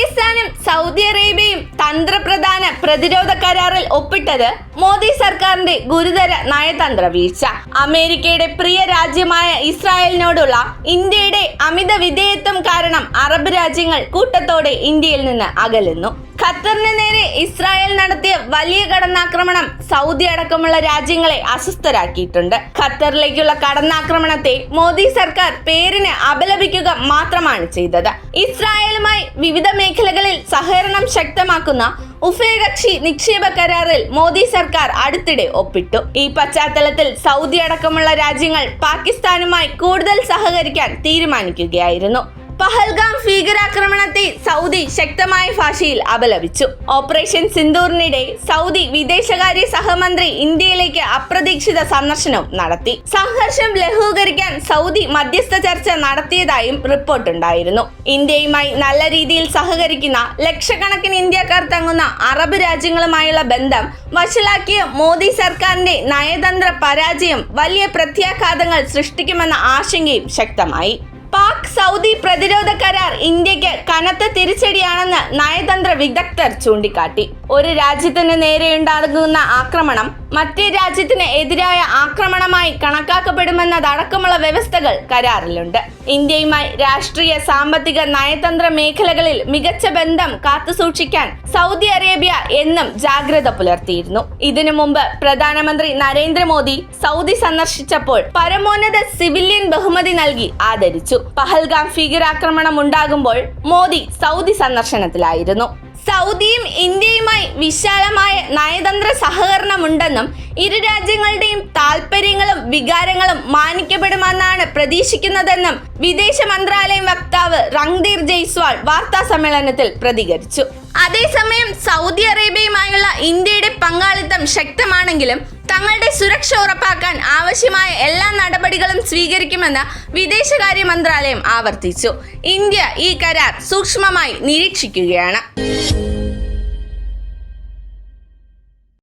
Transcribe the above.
പാകിസ്ഥാനും സൗദി അറേബ്യയും തന്ത്രപ്രധാന പ്രതിരോധ കരാറിൽ ഒപ്പിട്ടത് മോദി സർക്കാരിന്റെ ഗുരുതര നയതന്ത്ര വീഴ്ച. അമേരിക്കയുടെ പ്രിയ രാജ്യമായ ഇസ്രായേലിനോടുള്ള ഇന്ത്യയുടെ അമിത വിധേയത്വം കാരണം അറബ് രാജ്യങ്ങൾ കൂട്ടത്തോടെ ഇന്ത്യയിൽ നിന്ന് അകലുന്നു. ഖത്തറിന് നേരെ ഇസ്രായേൽ നടത്തിയ വലിയ കടന്നാക്രമണം സൗദി അടക്കമുള്ള രാജ്യങ്ങളെ അസ്വസ്ഥരാക്കിയിട്ടുണ്ട്. ഖത്തറിലേക്കുള്ള കടന്നാക്രമണത്തെ മോദി സർക്കാർ പേരിന് അപലപിക്കുക മാത്രമാണ് ചെയ്തത്. ഇസ്രായേലുമായി വിവിധ മേഖലകളിൽ സഹകരണം ശക്തമാക്കുന്ന ഉഭയകക്ഷി നിക്ഷേപ കരാറിൽ മോദി സർക്കാർ അടുത്തിടെ ഒപ്പിട്ടു. ഈ പശ്ചാത്തലത്തിൽ സൗദി അടക്കമുള്ള രാജ്യങ്ങൾ പാകിസ്ഥാനുമായി കൂടുതൽ സഹകരിക്കാൻ തീരുമാനിക്കുകയായിരുന്നു. പഹൽഗാം ഭീകരാക്രമണത്തെ സൗദി ശക്തമായ ഭാഷയിൽ അപലപിച്ചു. ഓപ്പറേഷൻ സിന്ദൂറിനിടെ സൗദി വിദേശകാര്യ സഹമന്ത്രി ഇന്ത്യയിലേക്ക് അപ്രതീക്ഷിത സന്ദർശനവും നടത്തി. സംഘർഷം ലഘൂകരിക്കാൻ സൗദി മധ്യസ്ഥ ചർച്ച നടത്തിയതായും റിപ്പോർട്ടുണ്ടായിരുന്നു. ഇന്ത്യയുമായി നല്ല രീതിയിൽ സഹകരിക്കുന്ന ലക്ഷക്കണക്കിന് ഇന്ത്യക്കാർ തങ്ങുന്ന അറബ് രാജ്യങ്ങളുമായുള്ള ബന്ധം വഷളാക്കിയ മോദി സർക്കാരിന്റെ നയതന്ത്ര പരാജയം വലിയ പ്രത്യാഘാതങ്ങൾ സൃഷ്ടിക്കുമെന്ന ആശങ്കയും ശക്തമായി. പാക് സൗദി പ്രതിരോധ കരാർ ഇന്ത്യയ്ക്ക് കനത്ത തിരിച്ചടിയാണെന്ന് നയതന്ത്ര വിദഗ്ധർ ചൂണ്ടിക്കാട്ടി. ഒരു രാജ്യത്തിന് നേരെയുണ്ടാകുന്ന ആക്രമണം മറ്റേ രാജ്യത്തിന് എതിരായ ആക്രമണമായി കണക്കാക്കപ്പെടുമെന്നതടക്കമുള്ള വ്യവസ്ഥകൾ കരാറിലുണ്ട്. ഇന്ത്യയുമായി രാഷ്ട്രീയ സാമ്പത്തിക നയതന്ത്ര മേഖലകളിൽ മികച്ച ബന്ധം കാത്തുസൂക്ഷിക്കാൻ സൗദി അറേബ്യ എന്നും ജാഗ്രത പുലർത്തിയിരുന്നു. ഇതിനു മുമ്പ് പ്രധാനമന്ത്രി നരേന്ദ്രമോദി സൗദി സന്ദർശിച്ചപ്പോൾ പരമോന്നത സിവിലിയൻ ബഹുമതി നൽകി ആദരിച്ചു. പഹൽഗാം ഭീകരാക്രമണം ഉണ്ടാകുമ്പോൾ മോദി സൗദി സന്ദർശനത്തിലായിരുന്നു. സൗദിയും ഇന്ത്യയുമായി വിശാലമായ നയതന്ത്ര സഹകരണമുണ്ടെന്നും ഇരു രാജ്യങ്ങളുടെയും താൽപ്പര്യങ്ങളും വികാരങ്ങളും മാനിക്കപ്പെടുമെന്നാണ് പ്രതീക്ഷിക്കുന്നതെന്നും വിദേശ മന്ത്രാലയം വക്താവ് റങ്ദീർ ജയ്സ്വാൾ വാർത്താ സമ്മേളനത്തിൽ പ്രതികരിച്ചു. അതേസമയം സൗദി അറേബ്യയുമായുള്ള ഇന്ത്യയുടെ പങ്കാളിത്തം ശക്തമാണെങ്കിലും തങ്ങളുടെ സുരക്ഷ ഉറപ്പാക്കാൻ ആവശ്യമായ എല്ലാ നടപടികളും സ്വീകരിക്കുമെന്ന് വിദേശകാര്യ മന്ത്രാലയം ആവർത്തിച്ചു. ഇന്ത്യ ഈ കരാർ സൂക്ഷ്മമായി നിരീക്ഷിക്കുകയാണ്.